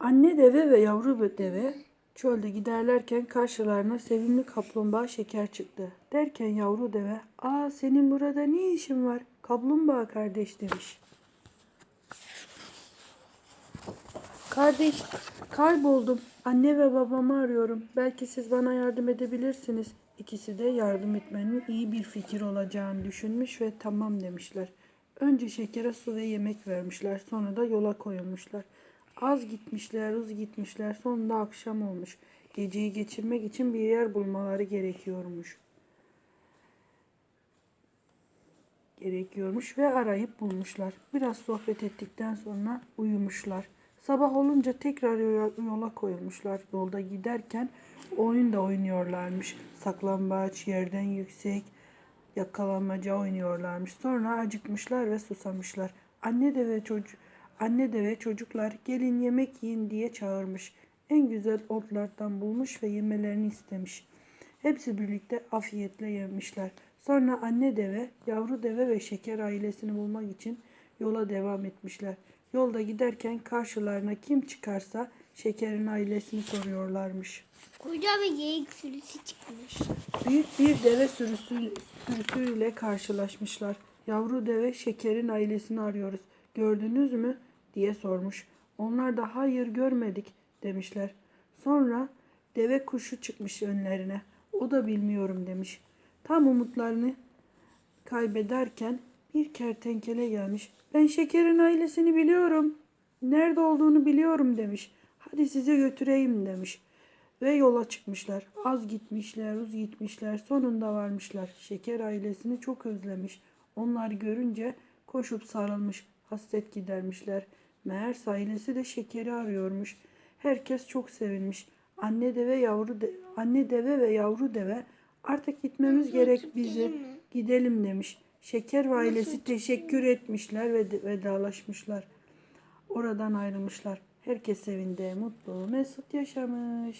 Anne deve ve yavru deve çölde giderlerken karşılarına sevimli kaplumbağa şeker çıktı. Derken yavru deve, ''Aa senin burada ne işin var? Kaplumbağa kardeş.'' demiş. Kardeş, kayboldum. Anne ve babamı arıyorum. Belki siz bana yardım edebilirsiniz. İkisi de yardım etmenin iyi bir fikir olacağını düşünmüş ve tamam demişler. Önce şekere su ve yemek vermişler. Sonra da yola koyulmuşlar. Az gitmişler, uz gitmişler. Sonunda akşam olmuş. Geceyi geçirmek için bir yer bulmaları gerekiyormuş. gerekiyormuş ve arayıp bulmuşlar. Biraz sohbet ettikten sonra uyumuşlar. Sabah olunca tekrar yola- koyulmuşlar. Yolda giderken oyun da oynuyorlarmış. Saklambaç, yerden yüksek, yakalanmaca oynuyorlarmış. Sonra acıkmışlar ve susamışlar. Anne de ve çocuk Anne de ve çocuklar gelin yemek yiyin diye çağırmış. En güzel otlardan bulmuş ve yemelerini istemiş. Hepsi birlikte afiyetle yemişler. Sonra anne deve, yavru deve ve şeker ailesini bulmak için yola devam etmişler. Yolda giderken karşılarına kim çıkarsa şekerin ailesini soruyorlarmış. Koca bir geyik sürüsü çıkmış. Büyük bir deve sürüsü, sürüsüyle karşılaşmışlar. Yavru deve şekerin ailesini arıyoruz. Gördünüz mü? Diye sormuş. Onlar da hayır görmedik demişler. Sonra deve kuşu çıkmış önlerine. O da bilmiyorum demiş. Tam umutlarını kaybederken bir kertenkele gelmiş. Ben şekerin ailesini biliyorum. Nerede olduğunu biliyorum demiş. Hadi size götüreyim demiş. Ve yola çıkmışlar. Az gitmişler, uz gitmişler. Sonunda varmışlar. Şeker ailesini çok özlemiş. Onları görünce koşup sarılmış. Hasret gidermişler. Meğerse ailesi de şekeri arıyormuş. Herkes çok sevinmiş. Anne deve yavru de, anne deve ve yavru deve artık gitmemiz Nasıl gerek bizi. gidelim mi? Gidelim demiş. Şeker ve ailesi teşekkür etmişler ve vedalaşmışlar. Oradan ayrılmışlar. Herkes evinde mutlu, mesut yaşamış.